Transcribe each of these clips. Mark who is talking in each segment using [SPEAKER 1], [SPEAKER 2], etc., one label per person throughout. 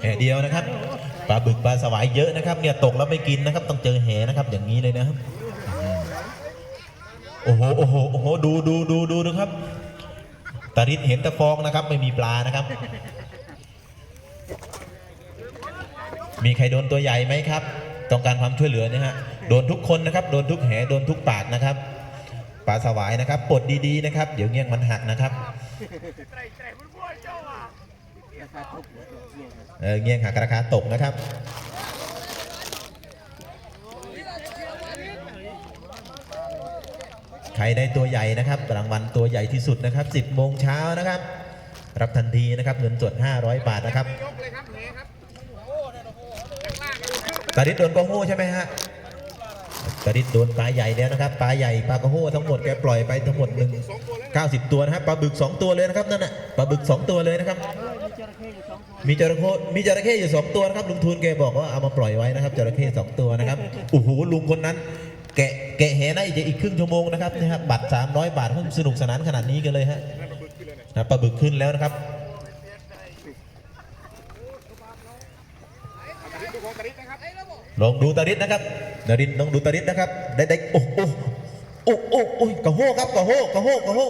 [SPEAKER 1] แห่เดียวนะครับปลาบึกปลาสวายเยอะนะครับเนี่ยตกแล้วไม่กินนะครับ ต้องเจอแห่นะครับ อย่างนี้เลยนะครับโอ้โหโอ้โหโอ้โหดูดูดูดูนะครับตาริดเห็นต่ฟองนะครับ ไม่มีปลานะครับ มีใครโดนตัวใหญ่ไหมครับ ต้องการความช่วยเหลือนี่ฮะโดนทุกคนนะครับ โดนทุกแหโดนทุกปากนะครับปลาสวายนะครับปลดดีๆนะครับ เดี๋ยวเงี้ยงมันหักนะครับ เออเงี้ยงหักราคาตกนะครับใครได้ตัวใหญ่นะครับรางวัลตัวใหญ่ที่สุดนะครับ 10โมงเช้านะครับ รับทันทีนะครับเงินสด500 บาทนะครับ
[SPEAKER 2] กรับแหครับ
[SPEAKER 1] ตาดิดโดนกระโห้ใช่ไหมฮะตาดิดโดนปลาใหญ่แล้วนะครับปลาใหญ่ปลากระโห้ทั้งหมดแกปล่อยไปทั้งหมดหนึ่ง90ตัวนะครับปลาบึก2ตัวเลยนะครับนั่นน่ะปลาบึก2ตัวเลยนะครับ มีจระเข้มีจระเข้อยู่สองตัวนะครับลุงทุนแกบอกว่าเอามาปล่อยไว้นะครับจระเข้สองตัวนะครับโอ้โหลุงคนนั้น แกะแกะแหนะอีกอีกครึ่งชั่วโมงนะครับนี่ครับบัตร300 บาทเขาสนุกสนานขนาดนี้กันเลยฮะนะปลาบึกขึ้นแล้วนะครับ
[SPEAKER 2] ตะลิดดูของตะลิดนะครับ
[SPEAKER 1] ลองดูตาริดนะครับนารินลองดูตาริดนะครับ ได้ได้โอ้โอ้โอ้โอ้โอ้กระโหครับกระโหกระโหกระโห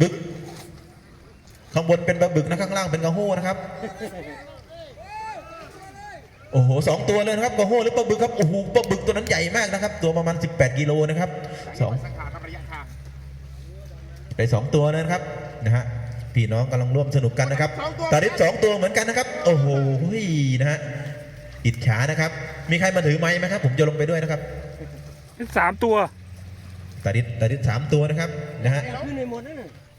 [SPEAKER 1] บึก ข้างบนเป็นปลาบึกนะข้างล่างเป็นกระโหนะครับ โอ้โหสองตัวเลยนะครับกระโหหรือปลาบึกครับโอ้โหปลาบึกตัวนั้นใหญ่มากนะครับ ตัวประมาณ 18 กิโลนะครับสอง
[SPEAKER 2] สังขารครับระยะทาง
[SPEAKER 1] ไปสองตัวเลยนะครับนะฮะพี่น้องกำลังร่วมสนุกกันนะครับตาริดสองตัวเหมือนกันนะครับ โอ้โหนะฮะอิจฉานะครับ มีใครมาถือไม้ไหมครับ ผมจะลงไปด้วยนะครับ
[SPEAKER 3] สามตัว
[SPEAKER 1] ตาดิดตาดิดสามตัวนะครับนะฮะ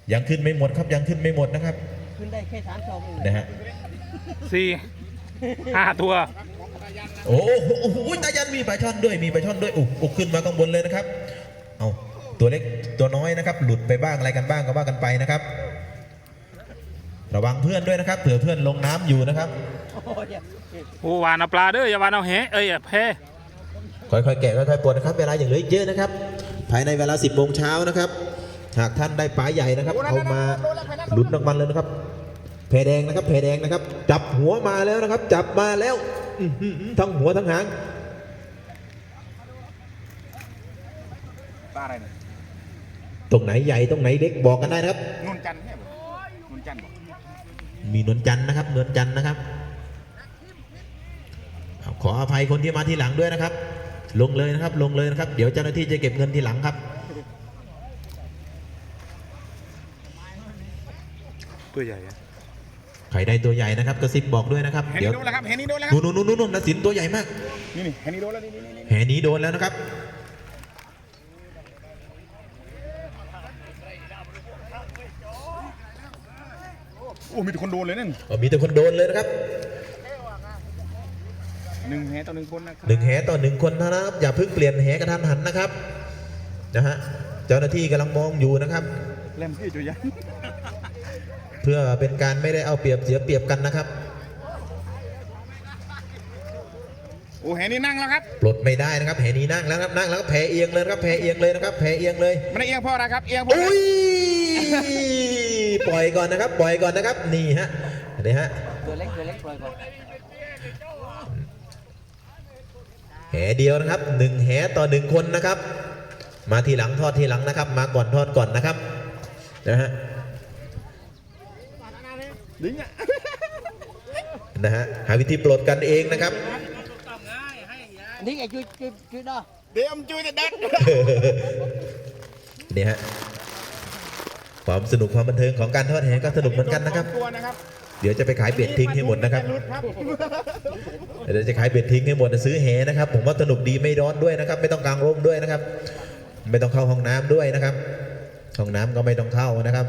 [SPEAKER 4] ขึ้นในหมดนั่นน่ะ
[SPEAKER 1] ยังขึ้นไม่หมดครับยังขึ้นไม่หมดนะครับ
[SPEAKER 4] ขึ้นได้แค่สามสองเอง
[SPEAKER 1] นะฮะ
[SPEAKER 3] สี่ห้าตัว
[SPEAKER 1] โอ้โหโอ้โหตายันมีปลาช่อนด้วยมีปลาช่อนด้วยโอ้โหขึ้นมาข้างบนเลยนะครับ เอาตัวเล็กตัวน้อยนะครับ หลุดไปบ้างอะไรกันบ้างก็ว่ากันไปนะครับ ระวังเพื่อนด้วยนะครับเผื่อเพื่อนลงน้ำอยู่นะครับ
[SPEAKER 4] โอ้ย
[SPEAKER 3] โอ้หวานเอาปลาเด้ออย่าหวานเอาแหเอ้ยอย่าแพ้
[SPEAKER 1] ค่อยๆแกะค่อยๆปลดนะครับ เวลาอย่างเหลืออีกเยอะนะครับ ภายในเวลา 10โมงเช้านะครับ หากท่านได้ปลาใหญ่นะครับเอามาลุ้นรางวัลเลยนะครับแพแดงนะครับแพแดงนะครับ จับหัวมาแล้วนะครับ จับมาแล้วอื้อหือทั้งหัวทั้งหาง
[SPEAKER 2] ปลาอะไรเนี่ย
[SPEAKER 1] ตรงไหนใหญ่ตรงไหนเล็กบอกกันได้นะครับ
[SPEAKER 2] นุ่นจันทร์เนี่ยนุ่นจันทร์บอก
[SPEAKER 1] มีนวลจันทร์นะครับนวลจันทร์นะครับเอาขออภัยคนที่มาทีหลังด้วยนะครับ ลงเลยนะครับ ลงเลยนะครับ เดี๋ยวเจ้าหน้าที่จะเก็บเงินทีหลังครับ
[SPEAKER 3] ตัวใหญ่อะ
[SPEAKER 1] ใครได้ตัวใหญ่นะครับกระซิบบอกด้วยนะครับ
[SPEAKER 2] เห็น
[SPEAKER 1] เดี๋
[SPEAKER 2] นี่
[SPEAKER 1] ยว
[SPEAKER 2] โดนแล้วครับเห็นนี่โดนแล้วครับ
[SPEAKER 1] นู่นนู่นนู่นนู่นนสินตัวใหญ่มาก
[SPEAKER 2] นี่นี่เห็นนี่โดนแล้วนี่นี่นี่
[SPEAKER 1] แหนี้โดนแล้วนะครับ
[SPEAKER 2] โอ้มีแต่คนโดนเลยนั่น
[SPEAKER 1] อ๋อมีแต่คนโดนเลยนะครับ
[SPEAKER 2] หนึ่งแหต่อหนึ่งคนนะครับ
[SPEAKER 1] หนึ่งแหต่อหนึ่งคนเท่านะครับ อย่าเพิ่งเปลี่ยนแหกระทันหันนะครับนะฮะเจ้าหน้าที่กำลังมองอยู่นะครับ
[SPEAKER 2] เล่มพี่จุยัน
[SPEAKER 1] เพื่อเป็นการไม่ได้เอาเปรียบเสียเปรียบกันนะครับ
[SPEAKER 2] โอ้แหนี่นั่งแล้วครับ
[SPEAKER 1] ปลดไม่ได้นะครับแหนี้นั่งแล้วครับนั่งแล้วก็แผลเอียงเลยนะครับแผลเอียงเลยนะครับแผลเอียงเลย
[SPEAKER 2] ไม่ได้เอียงเพ่ออะไรครับเอียงเพราะ
[SPEAKER 1] อุ้ยปล่อยก่อนนะครับ ปล่อยก่อนนะครับนี่ฮะนี่ฮะ
[SPEAKER 4] ตัวเล็กตัวเล็กปล่อยก่อน
[SPEAKER 1] แหเดียวนะครับหนึ่งแหต่อหนึ่งคนนะครับ มาทีหลังทอดทีหลังนะครับ มาก่อนทอดก่อนนะครับนะฮะ
[SPEAKER 2] ดิ้งอะ
[SPEAKER 1] นะฮะหาวิธีปลดกันเองนะครับ
[SPEAKER 4] นี่ไอ้จุดจุดจุดดอ
[SPEAKER 2] เดี๋ยวมนจุยจะดัด
[SPEAKER 1] นี่ฮะความสนุกความบันเทิงของการทอดแหก็สนุกเหมือนกันนะครับ
[SPEAKER 2] ตัวนะครับ
[SPEAKER 1] เดี๋ยวจะไปขายเบ็ดทิ้งให้หมดนะครับ
[SPEAKER 2] รุดครับ
[SPEAKER 1] เดี๋ยวจะขายเบ็ดทิ้งให้หมดนะซื้อแหนะครับ ผมว่าสนุกดีไม่ร้อนด้วยนะครับ ไม่ต้องกางร่มด้วยนะครับ ไม่ต้องเข้าห้องน้ำด้วยนะครับ ห้องน้ำก็ไม่ต้องเข้านะครับ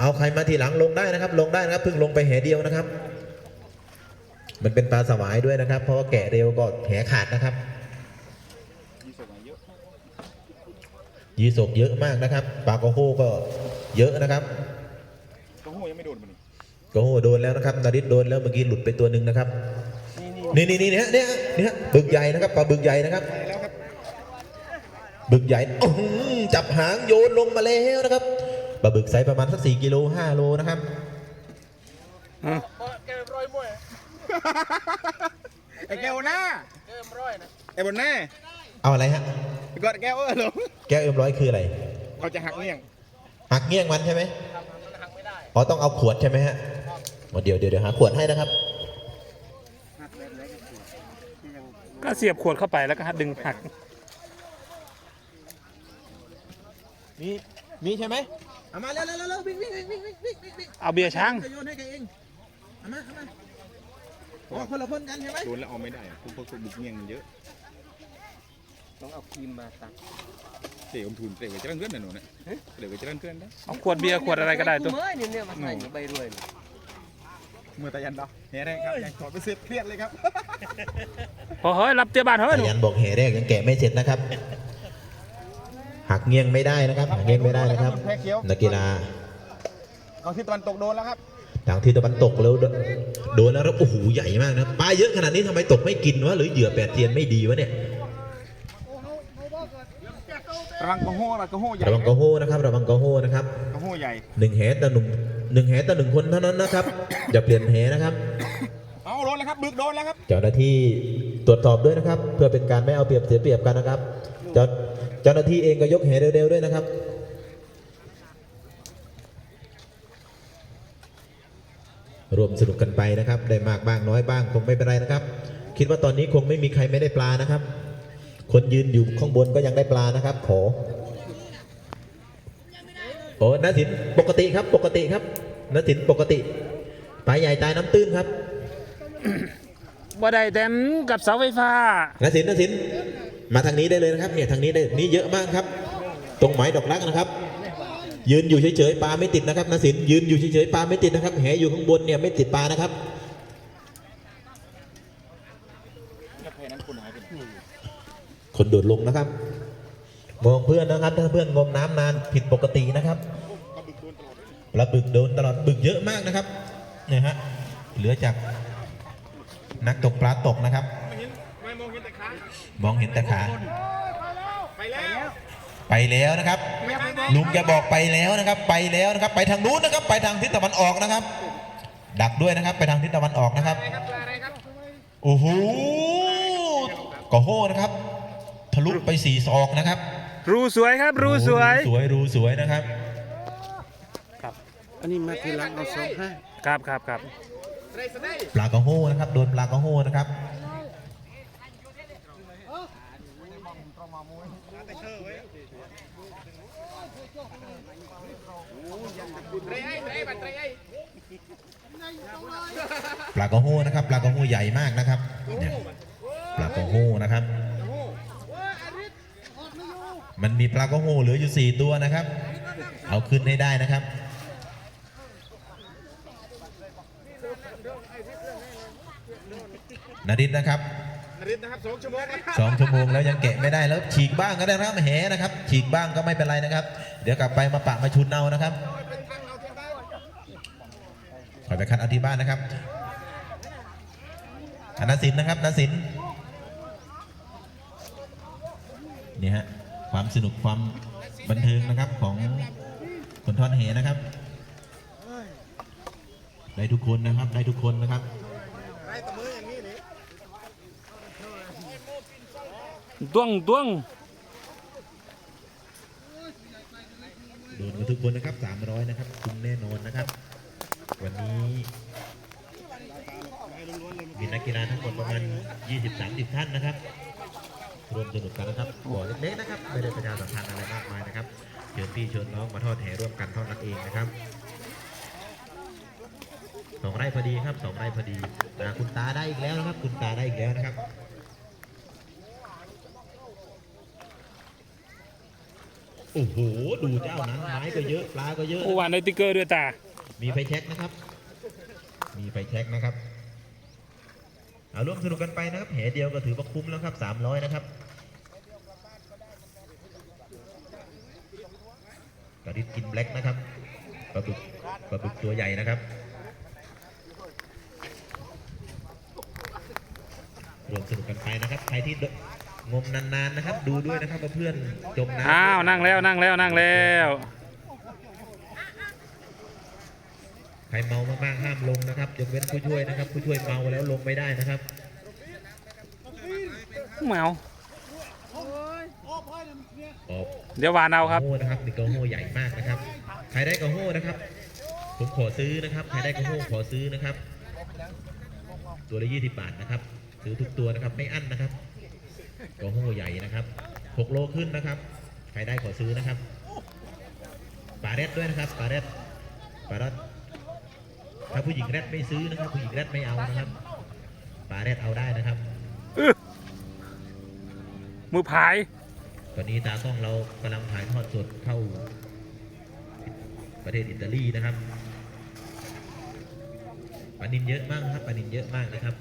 [SPEAKER 1] เอาใครมาทีหลังลงได้นะครับ ลงได้นะครับเพิ่งลงไปแหเดียวนะครับ มันเป็นปลาสวายด้วยนะครับ เพราะว่าแกะเร็วก็แหขาดนะครับยีสกเยอะมากนะครับปลากระโฮก็เยอะนะครับ
[SPEAKER 2] ตัวหูยังไม่โดนมัน
[SPEAKER 1] กระโฮโดนแล้วนะครับนาริศโดนแล้วเมื่อกี้หลุดไปตัวหนึ่งนะครับ
[SPEAKER 4] นี่นี่
[SPEAKER 1] นี่นะเนี่ยเนี่ยเนี่ยบึกใหญ่นะครับปลาบึกใหญ่นะครับ
[SPEAKER 2] บึ
[SPEAKER 1] กใหญ่จับหางโยนลงมาแล้วนะครับ ปลาบึกไซส์ประมาณสักสี่กิโลห้าโลนะครับ
[SPEAKER 3] อะ
[SPEAKER 2] ไอ้แก้วหน้าไอ้บนหน้า
[SPEAKER 1] เอาอะไรฮะ
[SPEAKER 2] ไอ้กอดแก้วเออเหรอ
[SPEAKER 1] แก้วเอ็มร้อยคืออะไร
[SPEAKER 2] เขาจะหักเงี้ยง
[SPEAKER 1] หักเงี้ยงมันใช่ไหมอ๋อต้องเอาขวดใช่ไหมฮะอ๋อเดี๋ยวเดี๋ยวเดี๋ยวหาขวดให้นะครับ
[SPEAKER 3] ก็เสียบขวดเข้าไปแล้วก็ดึงหัก
[SPEAKER 1] มีมีใช่ไหม เอามาเร็วเร็วเร็ววิ่งวิ่งวิ่งวิ่งวิ่งวิ่งวิ่ง
[SPEAKER 3] เอาเบียร์ช้าง
[SPEAKER 1] จะโยนให้แกเองเอามาเอามาอ๋อคนละคนกันใช่ไหม
[SPEAKER 2] โดนแล้วเอาไม่ได้อะพวกพวกบุกเงี้ยงมันเยอะ
[SPEAKER 4] ต้องเอาครีมมาตัด
[SPEAKER 2] เตะอมทุนเตะไปเจริญเกินนะหนูเนี่ยเตะไปเจริญเกินนะ
[SPEAKER 3] เอาขวดเบียร์ขวดอะไรก็ได้ตัว
[SPEAKER 4] เมื่อเนี่ยเนี่ยมาใส่ใบรวยเนี่ย
[SPEAKER 2] เมื่อตายันดอกแห่แรกครับยังถอดไปเสียเครียดเลยครับ
[SPEAKER 3] พอเฮ้ยรับเตี้ยบานเฮ้ยหนู
[SPEAKER 1] ยันบอกแห่แรกยังแกะไม่เสร็จนะครับ หักเงี้ยงไม่ได้นะครับหักเงี้ยงไม่ได้นะครับ
[SPEAKER 2] แพ้เขียว
[SPEAKER 1] นักกีฬา
[SPEAKER 2] เอาที่ตะวันตกโดนแล้วครับ
[SPEAKER 1] ทางที่ตะวันตกแล้วโดโดนแล้วครับโอ้โหใหญ่มากนะปลาเยอะขนาดนี้ทำไมตกไม่กินวะหรือเหยื่อแปดเทียนไม่ดีวะเนี่ย
[SPEAKER 2] ระวังกระโห้ระวังกระโห้ใหญ่
[SPEAKER 1] ระวังกระโหนะครับระวังกระโหนะครับ
[SPEAKER 2] กระโห้ใหญ่
[SPEAKER 1] หนึ่งแหต่อหนึ่งหนึ่งแหต่อหนึ่งคนเท่านั้นนะครับอย่าเปลี่ยนแหนะครับ
[SPEAKER 2] เอาโดนแล้วครับบึกโดนแล้วครับ
[SPEAKER 1] เจ้าหน้าที่ตรวจสอบด้วยนะครับ เพื่อเป็นการไม่เอาเปรียบเสียเปรียบกันนะครับเจ้าเจ้าหน้าที่เองก็ยกแหเร็วๆด้วยนะครับรวมสนุกกันไปนะครับ ได้มากบ้างน้อยบ้างคงไม่เป็นไรนะครับ คิดว่าตอนนี้คงไม่มีใครไม่ได้ปลานะครับ คนยืนอยู่ข้างบนก็ยังได้ปลานะครับ ขอโอ้นาสินปกติครับปกติครับนาสินปกติปลาใหญ่ตายน้ำตื้นครับ
[SPEAKER 3] บ่ได้แต้มกับเสาไฟฟ้า
[SPEAKER 1] นสินนสิน มาทางนี้ได้เลยนะครับเนี่ยทางนี้ได้นี่เยอะมากครับ ตรงหมายดอกรักนะครับ ยืนอยู่เฉยๆปลาไม่ติดนะครับนสินยืนอยู่เฉยๆปลาไม่ติดนะครับแหอยู่ข้างบนเนี่ยไม่ติดปลานะครับคนโดดลงนะครับมองเพื่อนนะครับถ้าเพื่อนงมน้ำนานผิดปกตินะครับปลาบึกโดนตลอดบึกเยอะมากนะครับเนี่ยฮะเหลือจากนักตกปลาตกนะครับ
[SPEAKER 2] มองเห็นแต่ขา ไปแล้ว
[SPEAKER 1] ไปแล้วนะครับ ลุงจะบอกไปแล้วนะครับ ไปแล้วนะครับ ไปทางนู้นนะครับ ไปทางทิศตะวันออกนะครับ ดักด้วยนะครับ ไปทางทิศตะวันออกนะครับโอ้โหกระโหนะครับ ทะลุไปสี่ศอกนะครับ
[SPEAKER 3] รูสวยครับ รูสวย
[SPEAKER 1] โอ้โหรูสวยรูสวยนะครับ
[SPEAKER 4] อันนี้มาทีหลังเอาสองห้า
[SPEAKER 3] ครับครับครับ
[SPEAKER 1] ปลากระโหนะครับโดนปลากระโหนะครับ ปลากระโหนะครับปลากระโหใหญ่มากนะครับเนี่ยปลากระโหนะครับ มันมีปลากระโหเหลืออยู่สี่ตัวนะครับ เอาขึ้นให้ได้นะครับนาดินนะครับ
[SPEAKER 2] นรินทร์นะครับสองชั่วโมงแล้ว
[SPEAKER 1] สองชั่วโมงแล้วยังแกะไม่ได้แล้วฉีกบ้างก็ได้นะครับแหนะครับ ฉีกบ้างก็ไม่เป็นไรนะครับ เดี๋ยวกลับไปมาปะมาชุนเอานะครับขอไปคัดเอาที่บ้านนะครับอ นัสินนะครับนสินนี่ฮะความสนุกความบันเทิงนะครับของคนทอดแหนะครับ ได้ทุกคนนะครับได้ทุกคนนะครับ
[SPEAKER 3] ต้วงต้วง
[SPEAKER 1] โดนกันทุกคนนะครับ300นะครับคุ้มแน่นอนนะครับ วันนี้ มีนักกีฬาทั้งหมดประมาณ 20-30 ท่านนะครับรวมสนุกกันนะครับบ่อเล็กๆนะครับไม่ได้ประชาสัมพันธ์อะไรมากมายนะครับเชิญพี่เชิญน้องมาทอดแหร่วมกันเท่านั้นเองนะครับสองไร่พอดีครับสองไร่พอดีอ่าคุณตาได้อีกแล้วนะครับ คุณตาได้อีกแล้วนะครับโอ้โหดูเจ้านั้นไม้ก็เยอะปลาก็เยอะ
[SPEAKER 3] เมื่อวานได้ติ๊กเกอร์ด้วยตา
[SPEAKER 1] มีไฟแช็กนะครับ มีไฟแช็กนะครับ เอาร่วมสนุกกันไปนะครับแหเดียวก็ถือว่าคุ้มแล้วครับ300นะครับกระดิษกินแบล็กนะครับปลาบึกปลาบึกตัวใหญ่นะครับรวมสนุกกันไปนะครับใครที่งมนานๆนะครับ ดูด้วยนะครับเพื่อนจมน้ำ
[SPEAKER 3] อ้าวนั่งแล้วนั่งแล้วนั่งแล้ว
[SPEAKER 1] ใค รเมามากๆห้ามลงนะครับยกกเว้นผู้ช่วยนะครับ ผู้ช่วยเมาแล้วลงไม่ได้นะครับ
[SPEAKER 3] แมว
[SPEAKER 1] ออก
[SPEAKER 3] เดี๋ยวหวานเอาครับ
[SPEAKER 1] กระโห้นะครับนี่กระโห้ใหญ่มากนะครับ ใครได้กระโห้นะครับ ผมขอซื้อนะครับ ใครได้กระโห้ขอซื้อนะครับ ตัวละ20บาทนะครับ ซื้อทุกตัวนะครับ ไม่อั้นนะครับกระโห้ใหญ่นะครับ6โลขึ้นนะครับ ใครได้ขอซื้อนะครับปลาเร็ดด้วยนะครับปลาเร็ดปลาเร็ด ถ้าผู้หญิงเร็ดไม่ซื้อนะครับ ผู้หญิงเร็ดไม่เอานะครับปลาเร็ดเอาได้นะครับ
[SPEAKER 3] มือพาย
[SPEAKER 1] ตอนนี้ตากล้องเรากำลังถ่ายทอดสดเข้า ประเทศอิตาลีนะครับปลานินเยอะมากนะครับปลานินเยอะมากนะครับ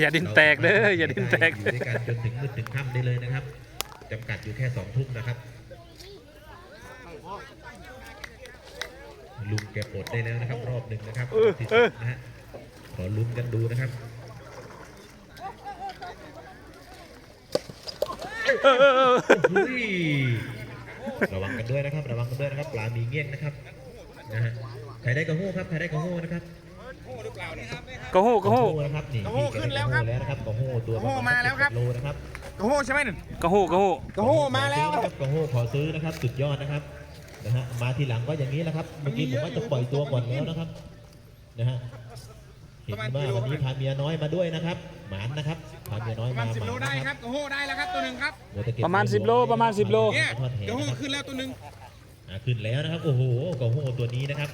[SPEAKER 3] อย่าดินแตกเด้ออย่าดินแตก
[SPEAKER 1] อยู่ด้วยกันจนถึงมืดถึงค่ำได้เลยนะครับจำกัดอยู่แค่สองทุ่มนะครับ ลุงแกปลดได้แล้วนะครับ รอบหนึ่งนะครับ
[SPEAKER 3] เออ
[SPEAKER 1] ที่
[SPEAKER 3] เอ
[SPEAKER 1] สุ
[SPEAKER 3] อ
[SPEAKER 1] ดนะฮะขอลุ้นกันดูนะครับ
[SPEAKER 3] เออเออเออ
[SPEAKER 1] อุ้ยระวังกันด้วยนะครับ ระวังกันด้วยนะครับปลามีเงี้ยงนะครับนะฮะใครได้กระโห้ครับใครได้กระโห้นะครับ
[SPEAKER 3] กระโหกระโห
[SPEAKER 1] นะครับนี่
[SPEAKER 2] กระโห้
[SPEAKER 1] พี่
[SPEAKER 2] ขึ้นแล้วครับ
[SPEAKER 1] กระโห้แล้วนะครับกระโห้ตัว
[SPEAKER 2] กระโห้มาแล้วครับ
[SPEAKER 1] โลนะครับ
[SPEAKER 2] กระโห้ใช่ไหมหนึ่ง
[SPEAKER 3] กระโหกระโห
[SPEAKER 2] กระโห้มาแล้ว
[SPEAKER 1] ขอซื้อนะครับกระโห้ขอซื้อนะครับสุดยอดนะครับ นะฮะมาทีหลังก็อย่างนี้แหละครับเมื่อกี้ผมว่าจะปล่อยตัวก่อนแล้วนะครับนะฮะเห็นว่าวันนี้พาเมียน้อยมาด้วยนะครับ หมานนะครับพาเมียน้อย
[SPEAKER 2] ประ
[SPEAKER 1] มา
[SPEAKER 2] มาณสิบ
[SPEAKER 1] ห
[SPEAKER 2] โล
[SPEAKER 1] มาน
[SPEAKER 2] ได้
[SPEAKER 1] นะ
[SPEAKER 2] ค
[SPEAKER 1] ค
[SPEAKER 2] รั
[SPEAKER 1] รั
[SPEAKER 2] บบกระโห้ได้แล้วครับตัวหนึ่งครับ
[SPEAKER 1] มัวแต่เก็บ
[SPEAKER 3] ประมาณ10โลประมาณ10โล
[SPEAKER 2] เนี่ย
[SPEAKER 1] ทอดแห
[SPEAKER 2] กระโห้
[SPEAKER 1] นะครับ
[SPEAKER 2] ขึ้นแล้วตัวหนึ่ง
[SPEAKER 1] อ่าขึ้นแล้วนะครับโอ้โหกระโหตัวนี้นะครับ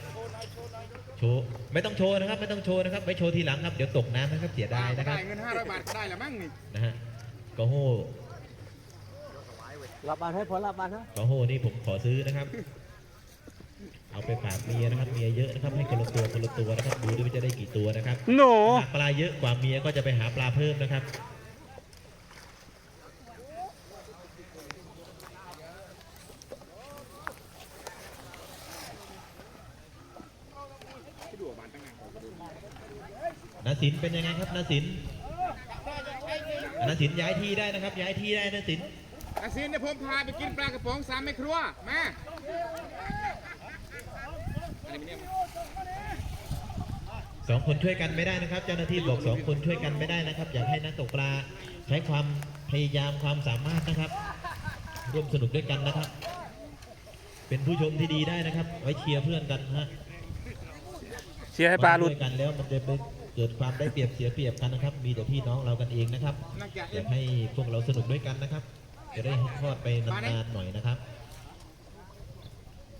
[SPEAKER 1] โชว์ไม่ต้องโชว์นะครับ ไม่ต้องโชว์นะครับไว้โชว์ทีหลังครับเดี๋ยวตกน้ำนะครับเสียดายนะครับ
[SPEAKER 2] ได้เงิน500บาทก็ได้ละมั้งนี่
[SPEAKER 1] นะฮะกระโห
[SPEAKER 4] รับบานให้พอรับบานฮะ
[SPEAKER 1] กระโหนี่ผมขอซื้อนะครับ เอาไปฝากเมียนะครับเมียเยอะนะครับให้คนละตัวคนละตัวนะครับดูด้วยว่าจะได้กี่ตัวนะครับ
[SPEAKER 3] โหน
[SPEAKER 1] หากปลาเยอะกว่าเมียก็จะไปหาปลาเพิ่มนะครับ นาสินเป็นยังไงครับนาสินนาสินย้ายที่ได้นะครับ ย้ายที่ได้นาสิน
[SPEAKER 2] อาซีนเดี๋ยวผมพาไปกินปลากระป๋องสามแม่ครัวมาอะไรเนี่ย
[SPEAKER 1] สองคนช่วยกันไม่ได้นะครับ เจ้าหน้าที่บอกสองคนช่วยกันไม่ได้นะครับ อยากให้นักตกปลาใช้ความพยายามความสามารถนะครับ ร่วมสนุกด้วยกันนะครับ เป็นผู้ชมที่ดีได้นะครับ ไว้เชียร์เพื่อนกันนะฮะ
[SPEAKER 3] เชียร์ให้ปลาหลุด
[SPEAKER 1] ด้วยกันแล้วมันจะเป็นเกิดความได้เปรียบเสียเปรียบกันนะครับ มีแต่พี่น้องเรากันเองนะครับ
[SPEAKER 2] นักจาก
[SPEAKER 1] อ
[SPEAKER 2] เอ็
[SPEAKER 1] ยามกให้พวกเราสนุกด้วยกันนะครับ จะได้ทอดไปนานๆหน่อยนะครับ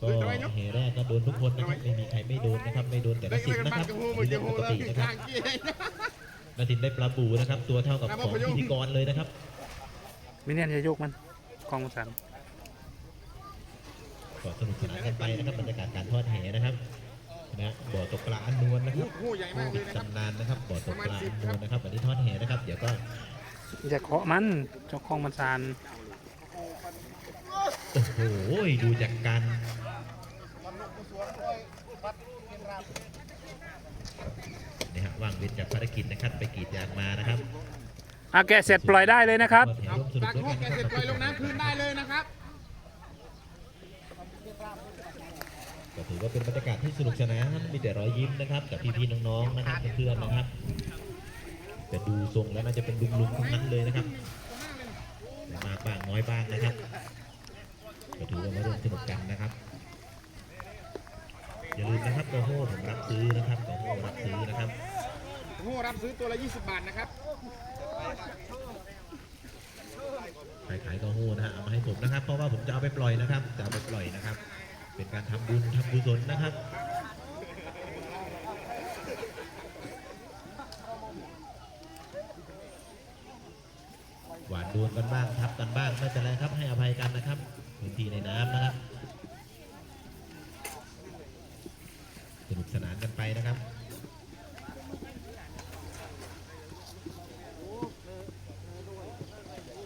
[SPEAKER 1] ก็แห่แรกก็โดนทุกคนนะครับไม่มีใครไม่โดนนะครับไม่โดนแต่
[SPEAKER 2] ได้
[SPEAKER 1] ละสิ
[SPEAKER 2] เงิ
[SPEAKER 1] น
[SPEAKER 2] น
[SPEAKER 1] นะ
[SPEAKER 2] บ้า
[SPEAKER 1] คนรับ
[SPEAKER 2] กระโห้หม
[SPEAKER 1] อั
[SPEAKER 2] ด
[SPEAKER 1] นนี้
[SPEAKER 2] เดี๋ยว
[SPEAKER 1] เรื่องปกตินะครับ
[SPEAKER 2] ทางเกียร์
[SPEAKER 1] นาทินได้ปลาบูนะครับ ตัวเท่ากับของพิธีกรเลยนะครับ
[SPEAKER 3] มิเนี่ยจะยกมันกองมันสั่น
[SPEAKER 1] ก็สนุกสนานกันไปนะครับบรรยากาศการทอดแห่นะครับนะบ่อตกปลาอันนวลนะครับ
[SPEAKER 2] โอ้โหใหญ่มากเล
[SPEAKER 1] ปิ
[SPEAKER 2] ย
[SPEAKER 1] ด
[SPEAKER 2] นะครับ
[SPEAKER 1] ตำนานนะครับบ่อตกปลาอันนวลนะครับวันนี้ทอดแห่นะครับ เดี๋ยวก็
[SPEAKER 3] อย่าเคาะมันเจ้าของมันสั่น
[SPEAKER 1] โอ้โหดูจากการ นี่ฮะว่างเว้นจากภารกิจนะครับ ไปกรีดยางมานะครับ
[SPEAKER 3] อะแกะเสร็จปล่อยได้เลยนะครับ
[SPEAKER 1] ทอดแห่
[SPEAKER 2] เอา
[SPEAKER 1] ร่วมส
[SPEAKER 2] ป
[SPEAKER 1] นุ
[SPEAKER 2] ลากก
[SPEAKER 1] ด้
[SPEAKER 2] ระ
[SPEAKER 1] วย
[SPEAKER 2] โห้
[SPEAKER 1] กัน
[SPEAKER 2] แก
[SPEAKER 1] นะค
[SPEAKER 2] เสร็
[SPEAKER 1] รับ
[SPEAKER 2] จปล่อยลงน้ำคืนได้เลยนะครับ
[SPEAKER 1] ก็ถือว่าเป็นบรรยากาศที่สนุกสนานมีแต่รอยยิ้มนะครับกับพี่ๆน้องๆนะครับเพื่อนๆนะครับ แต่ดูทรงแล้วน่าจะเป็นลุงๆทั้งนั้นเลยนะครับแต่มากบ้างน้อยบ้างนะครับก็ถือว่ามาร่วมสนุกกันนะครับ อย่าลืมนะครับโกโห้ผมรับซื้อนะครับโกโห้รับซื้อนะครับ
[SPEAKER 2] กระโห้รับซื้อตัวละ 20 บาทนะครับ
[SPEAKER 1] ใครขายโกโห้นะฮะเอามาให้ผมนะครับ เพราะว่าผมจะเอาไปปล่อยนะครับจะเอาไปปล่อยนะครับ เป็นการทำบุญทำกุศลนะครับหวานโดนกันบ้างทับกันบ้างไม่เป็นไรครับให้อภัยกันนะครับพื้นที่ในน้ำนะครับสนุกสนานกันไปนะครับ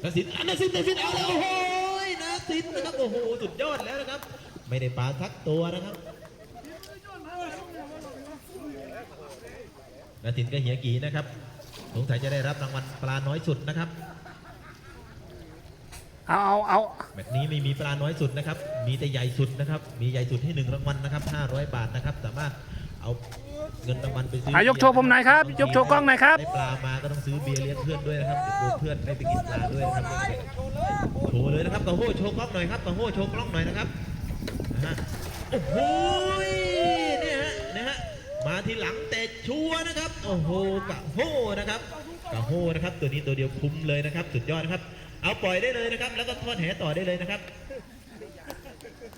[SPEAKER 1] นา สินอะนาสินเอาแล้วโอ้โหนาสินนะครับโอ้โหสุดยอดแล้วนะครับ ไม่ได้ปลาสักตัวนะครับนาสินก็เหียกีนะครับสงสัยจะได้รับรางวัลปลาน้อยสุดนะครับ
[SPEAKER 3] เอาเอาเอา
[SPEAKER 1] แบบนี้ไม่มีปลาน้อยสุดนะครับมมีแต่ใหญ่สุดนะครับ มีใหญ่สุดให้หนึ่งรางวัลนะครับ500 บาทนะครับ สามารถเอา เงินรางวัลไปซื้อ
[SPEAKER 3] อะยกโชว์ผมหน่อยครับ ยกโชว์กล้องหน่อยครับ
[SPEAKER 1] ได้ปลามาก็ต้องซื้อเบียร์เลี้ยงเพื่อนด้วยนะครับเดี๋ยวกลัวเพื่อนไม่ไปกินปลาด้วยนะครับโชว์เลยนะครับตะโหโชว์กล้องหน่อยครับตะโหโชว์กล้องหน่อยนะครับนะฮะโอ้โหเนี่ยฮะนะฮะมาทีหลังแต่ชัวร์นะครับโอ้โหกะโหนะครับกะโหนะครับ ตัวนี้ตัวเดียวคุ้มเลยนะครับ สุดยอดนะครับ เอาปล่อยได้เลยนะครับ แล้วก็ทอดแหต่อได้เลยนะครับ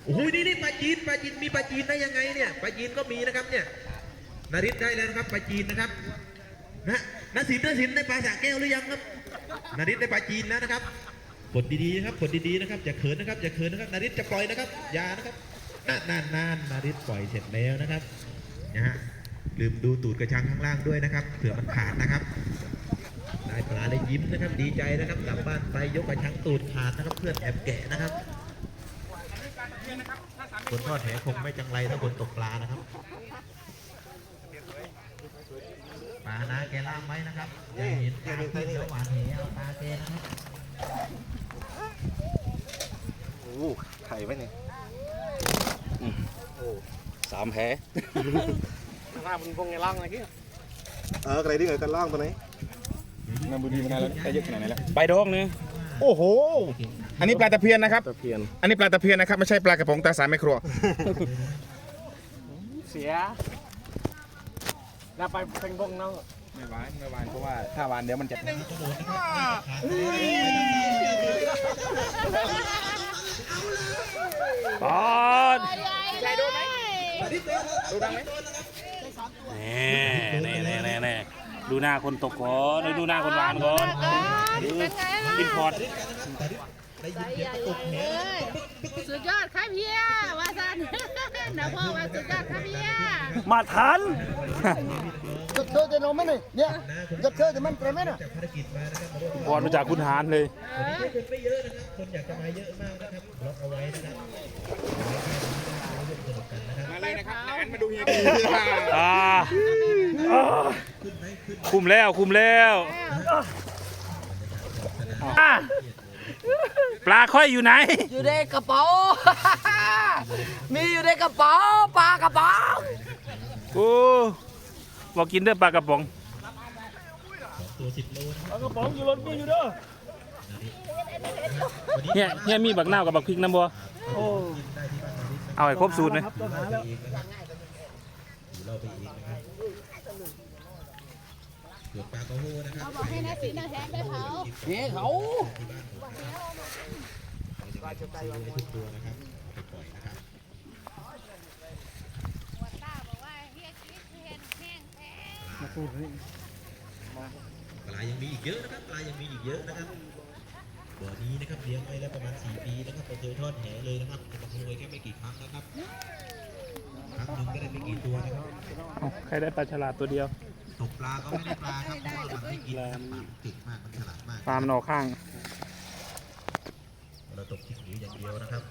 [SPEAKER 1] โอ้โหนี่นี่ปลาจีนปลาจีนมีปลาจีนได้ยังไงเนี่ยปลาจีนก็มีนะครับเนี่ย นาริศได้แล้วนะครับปลาจีนนะครับนะนาสินนาสินได้ปลาสากแก้วหรือยังครับนาริศได้ปลาจีนแล้วนะครับกดดีๆนะครับกดดีๆนะครับอย่าเขินนะครับอย่าเขินนะครับนาริศจะปล่อยนะครับอย่านะครับนานนานนานนาริศปล่อยเสร็จแล้วนะครับนะฮะลืมดูตูดกระชังข้างล่างด้วยนะครับเผื่อมันขาดนะครับได้ปลาได้ยิ้มนะครับ ดีใจนะครับกลับบ้านไปยกกระชังตูดขาดนะครับ เพื่อนแอบแกะนะครับคนทอดแหคงไม่จังไรถ้าคนตกปลานะครับ ปลานะแกล่ามไว้นะครับอย่าเห็นปลาขึ้นแล้วหวานเหเอาปลาแกนะครับ
[SPEAKER 2] โอ้ไข่ไว้เนี่ย
[SPEAKER 5] สามแผล
[SPEAKER 4] หน้ามึงคงไงล่างอะไรกี้
[SPEAKER 2] เอออะไรดิเงยกันล่างตัวไหน
[SPEAKER 6] น้ำบุรีมานานแล้วได้เยอะขนาดไหนแล้ว
[SPEAKER 3] ไปโดงนึง
[SPEAKER 6] โอ้โห อันนี้ปลาตะเพียนนะครับ
[SPEAKER 2] ตะเพียน
[SPEAKER 6] อันนี้ปลาตะเพียนนะครับ ไม่ใช่ปลากระป๋องตาสายไม่ครัว
[SPEAKER 4] เสีย แล้วไปเป็นบงน้อง
[SPEAKER 6] ไม่หวานไม่หวานเพราะว่าถ้าหวานเดี๋ยวมันจะ
[SPEAKER 3] ปอนแน่แน่แน่แน่แน่ดูหน้าคนตกก่อนดูหน้าคนหวานก่อนดูอินพอร์ต
[SPEAKER 1] ได้ยินเสียงกระตุกแห
[SPEAKER 7] สุดยอดครับเฮียว่าสันนะพ่อว่าสุดยอดครับเฮีย
[SPEAKER 3] มาทัน
[SPEAKER 4] จะเธอจะนอนไหมเนี่ยเนี่ยจะเธอจะมันเต็มไหมน่ะ
[SPEAKER 1] จากภารกิจมานะครับมาร่วม
[SPEAKER 3] พรมาจากคุณหารเลย
[SPEAKER 1] วันนี้คนไม่เยอะนะครับ คนอยากจะมาเยอะมากนะครับบล็อกเอาไว้นะครับเอาไว้แค่นี้นะครับมาร่วมสนุกกันนะครับ
[SPEAKER 6] มาเลยนะครับแอนมาดูเฮีย
[SPEAKER 3] อ่าอ่าคุมแล้วคุมแล้วอะ ปลาค่อยอยู่ไหน
[SPEAKER 4] อยู่ในกระเป๋า มีอยู่ในกระเป๋าปลากระเป๋า
[SPEAKER 3] โอ้บอกกินเด้อปลากระป๋อง
[SPEAKER 1] ตัวสิบโลนะครับ
[SPEAKER 3] กระป๋องอยู่รถกูอยู่เด้อเฮียเฮียมีบักนาวกับบักพริกน้ำบัวเอาให้ครบสูตรเลย
[SPEAKER 1] อยู่เราไปอีก นะครับอยู่เราไปอีกนะครับเกือบปลากระโหนะครับ
[SPEAKER 7] บอกให้นาสีนาแทนไปเผา
[SPEAKER 4] เฮ้เขา
[SPEAKER 1] ที่บ้านผมเราจะซื้อให้ทุกตัวนะครับเอาไปปล่อยนะครับ
[SPEAKER 7] ป้าบอกว่าเฮียคิดเห็นแห้งแท้
[SPEAKER 1] ปลายังมีอีกเยอะนะครับปลายังมีอีกเยอะนะครับบ่อนี้นะครับเลี้ยงไว้แล้วประมาณ 4 ปีนะครับเราเคยทอดแหเลยนะครับแต่มาขโมยแค่ไม่กี่ครั้งนะครับครั้งหนึ่งก็ได้ไม่กี่ตัวนะครับ
[SPEAKER 3] เอาใครได้ปลาฉลาดตัวเดียว
[SPEAKER 1] ตกปลาก็ไม่ได้ปลาครับเพราะว่ามันไม่กินนะครับปลาเก่งมากมันฉลาดมาก
[SPEAKER 3] ปลามันออกข้าง
[SPEAKER 1] เราตกที่หูอย่างเดียวนะครับ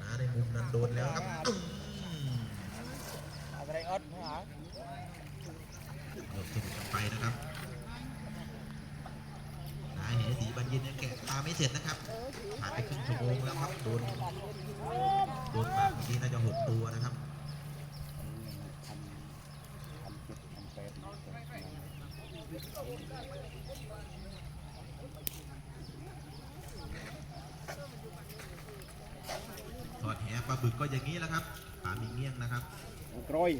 [SPEAKER 1] น้าในมุมนั้นโดนแล้วครับอื้อเราสนุกกันไปนะครับนายเหสีบันยินยังแกะปลาไม่เสร็จนะครับผ่านไปครึ่งชั่วโมงแล้วครับโดนโดนปลาเมื่อกี้น่าจะหกตัวนะครับ ถอดแหปลาบึกก็ อย่างนี้แหละครับปลามีเงี้ยงนะครับ
[SPEAKER 6] กร้อย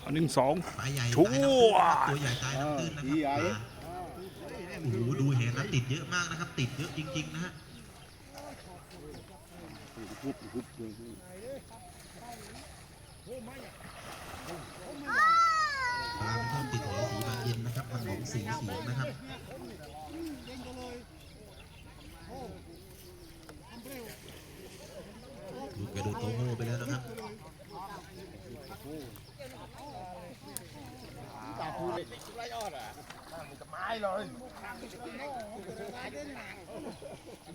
[SPEAKER 3] เอาหนึ่งสอง
[SPEAKER 1] ปลาใหญ่
[SPEAKER 3] ชั่ว
[SPEAKER 1] ตายน้ำตื้นนะครับตัวใหญ่ตายน้ำตื้นนะครับปลาโอ้โหดูแหน้ำติดเยอะมากนะครับ ติดเยอะจริงๆนะฮะปลามันชอบติดแหสีบานเย็นนะครับมันหอมสีเสียงนะครับ ดูกระโดดโตโม่ไปแล้วนะครับ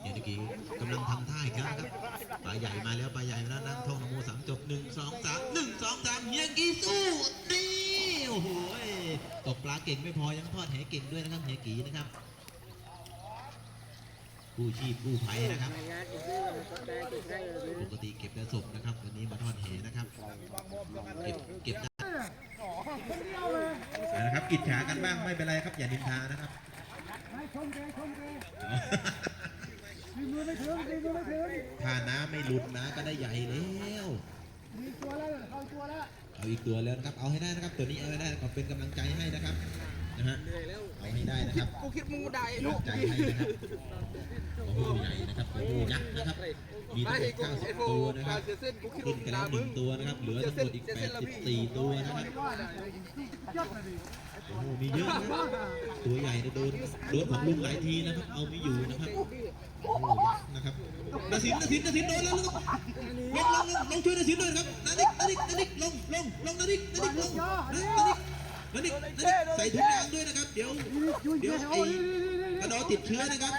[SPEAKER 1] เดี๋ยวตะกี้กำลังทำท่าอีกแล้วนะครับปลาใหญ่มาแล้วปลาใหญ่มาแล้วนั่งท่องนโมสามจบหนึ่งสองสามหนึ่งสองสามเฮียกีสู้นี่โอ้โหตกปลาเก่งไม่พอยังทอดแหเก่งด้วยนะครับเฮียกีนะครับ กู้ชีพกู้ภัยนะครับ ปกติเก็บแต่ศพนะครับ วันนี้มาทอดเหนะครับ เก็บเก็บได้นะครับอิจฉากันบ้างไม่เป็นไรครับอย่าดินทานะครับถ้าน้ำไม่หลุดนะก็ได้ใหญ่แล้วเอาอีกตัวแล้วนะครับเอาให้ได้นะครับ ตัวนี้เอาให้ได้ขอเป็นกำลังใจให้นะครับ นะฮะเอาให้ได้นะครับ
[SPEAKER 2] กูคิดมึงได้
[SPEAKER 1] กำลังใจให้นะครับโอ้โหใหญ่นะครับโอ้โหยักษ์นะครับ มีทั้งหมด90ตัวนะครับขึ้นไปแล้วหนึ่งตัวนะครับ เหลือทั้งหมดอีก84ตัวนะครับโอ้โหมีเยอะนะตัวใหญ่นะโดนโดนของลุงหลายทีนะครับ เอาไม่อยู่นะครับโอ้โหนะครับนาสินนาสินนาสินโดนแล้วนะครับลงลงลงลงช่วยนาสินด้วยนะครับนานิกนานิกนานิกลงลงลงนานิกนานิกลงนานิก นานิกนานิกใส่ถุงยางด้วยนะครับ เดี๋ยว เดี๋ยวไอ้กระดอติดเชื้อนะครับ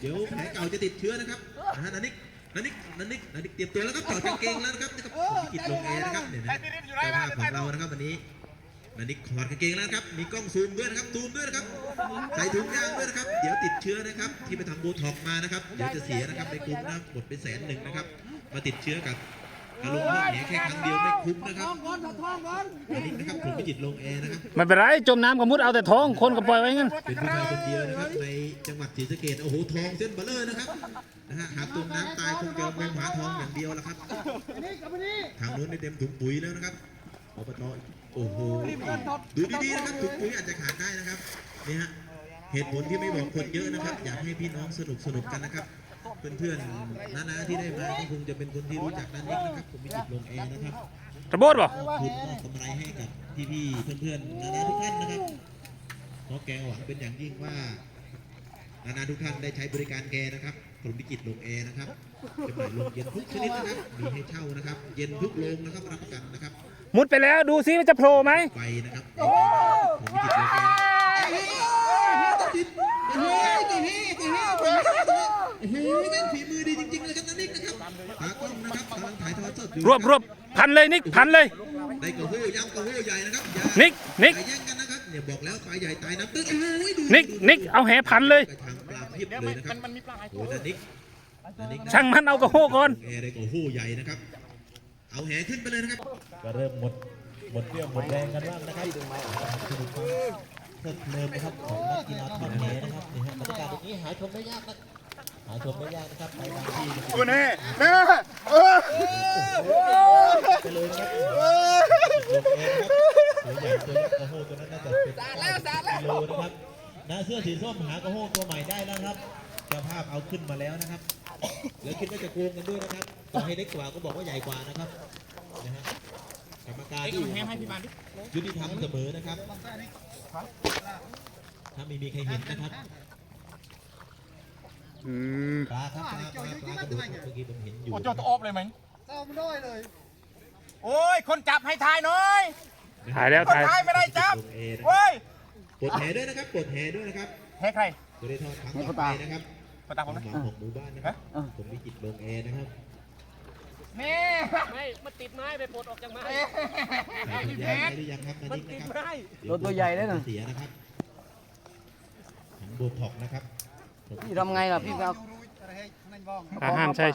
[SPEAKER 1] เดี๋ยวแผลเก่าจะติดเชื้อนะครับนะฮะนันนิกนันนิกนันนิกนันนิกเตรียมตัวแล้วครับถอดกางเกงแล้วนะครับนี่ครับพิกิจลงเอนะครับเนี่ยนะเจ้าภาพของเรานะครับวันนี้นันนิกถอดกางเกงแล้วนะครับ มีกล้องซูมด้วยนะครับ ซูมด้วยนะครับ ใส่ถุงยางด้วยนะครับ เดี๋ยวติดเชื้อนะครับ ที่ไปทำโบท็อกซ์มานะครับ เดี๋ยวจะเสียนะครับในกลุ่มนะหมดไปแสนหนึ่งนะครับ มาติดเชื้อกับ อารมณ์พวกเหนียแค่ครั้งเดียวไม่คุ้มนะครับนันนิกนะครับผมพิจิตรลงเอนะครับ
[SPEAKER 3] ไม่เป็นไรจมน้ำกับมุดเอาแต่ท้องคนก็ปล่อยไว้งั้น
[SPEAKER 1] เป็นผู้ชายคนเดียวนะครับในจังหวัดศรีสะเกษโอ้โหทองเส้นเบลเลอร์นะครับนะฮะหากจมน้ำตายคงจะงมหาทองอย่างเดียวละครับทางนู้นได้เต็มถุงปุ๋ยแล้วนะครับอบตโอ้โหดูดีๆนะครับถุงปุ๋ยอาจจะขาดได้นะครับนี่ฮะเหตุผลที่ไม่บอกคนเยอะนะครับ อยากให้พี่น้องสนุกสนุกกันนะครับ เพื่อนๆน้าๆที่ได้มาก็คงจะเป็นคนที่รู้จักนันนิกนะครับผมมีจิตลงเองนะครับ
[SPEAKER 3] ระโบดบ่
[SPEAKER 1] มอบทุนมอบกำไรให้กับพี่ๆเพื่อนๆนานาทุกท่านนะครับเพราะแกหวังเป็นอย่างยิ่งว่านานาทุกท่านได้ใช้บริการแกนะครับกรมพิจิตรลงแอร์นะครับจำหน่ายลงเย็นทุกชนิดนะครับ มีให้เช่านะครับ เย็นทุกโรงนะครับรับประกันนะครับ
[SPEAKER 3] มุดไปแล้วดูซิว่าจะโผล่ไหม
[SPEAKER 1] ไฟนะครับกรมพิจิตรลงแอร์ โอ้โหเป็นฝีมือดีจริงๆเลยครับนันนิกนะครับตากล้องนะครับกำลังถ่ายทอดสดอยู่
[SPEAKER 3] รวบรวบพันเลยนิกพันเลย
[SPEAKER 1] ได้กระหู้ย่ำกระหู้ใหญ่นะครับอย่า
[SPEAKER 3] นิกนิก
[SPEAKER 1] อย่าแย่งกันนะครับเนี่ยบอกแล้วปลาใหญ่ตายน้ำตื้นโอ้ยดู
[SPEAKER 3] นิกนิกเอาแหพันเลย
[SPEAKER 1] กระชังปลาเพียบเลยนะครับมันมีปลาโอ้ยแต่นิกแต่นิกนะ
[SPEAKER 3] ช่างมันเอากระโหก่อน
[SPEAKER 1] แอร์ได้กระหู้ใหญ่นะครับ เอาแหขึ้นไปเลยนะครับ ก็เริ่มหมดหมดเรี่ยวหมดแรงกันบ้างนะครับสนุกความเพลิดเพลินนะครับของนักกีฬาทอดแหนะครับนี่ฮะบรรยากาศตรงนี้หาชมได้ยากนะ หาชมได้ยากนะครับไปบางที่
[SPEAKER 6] โอ้แน่แน่เออ
[SPEAKER 1] ไปเลยครับเออตัวใหญ่ตัวเล็กกระโหตัวนั้นน่าจะเป็นกิโลนะครับนะเสื้อสีส้มหากระโหตัวใหม่ได้แล้วครับเจ้าภาพเอาขึ้นมาแล้วนะครับแล้วคิดว่าจะโกงกันด้วยนะครับต่อให้เล็กกว่าก็บอกว่าใหญ่กว่านะครับนะฮะกรรมการที่ยุติธรรมเสมอนะครับถ้าไม่มีใครเห็นนะครับ
[SPEAKER 6] อืม
[SPEAKER 1] ปลาครับปลาปลาปลากระโดดครับเมื่อกี้ผมเห็นอยู่
[SPEAKER 2] โอ้เจ้าตัวอบเลยไหมโอ้ย คนจับให้ทายหน่อย
[SPEAKER 3] ถ่ายแล้ว
[SPEAKER 2] คน
[SPEAKER 3] ถ่าย
[SPEAKER 2] ทายไม่ได้จับ
[SPEAKER 1] ลงเอนะครับ
[SPEAKER 2] เว้ย
[SPEAKER 1] ปลดแหด้วยนะครับปลดแหด้วยนะครับ
[SPEAKER 2] ให้ใคร
[SPEAKER 1] จะได้ทอดครั้งต่อไปนะครับ
[SPEAKER 2] มาตามผมนะ
[SPEAKER 1] หวังของหมู่บ้านนะครับผมวิจิตรลงแอร์นะครับ
[SPEAKER 2] แม่
[SPEAKER 3] ไม่มาติดไม้ไปปลดออกจากไม้
[SPEAKER 1] ใส่ถุงยางได้หรือยังครับนานิกนะครับ
[SPEAKER 4] รถตัวใหญ่เลยนะ
[SPEAKER 1] เสียนะครับถังโบท็อกนะครับ
[SPEAKER 4] พี่ทำไงล่ะพี่เอา
[SPEAKER 3] อ่าห้ามใช้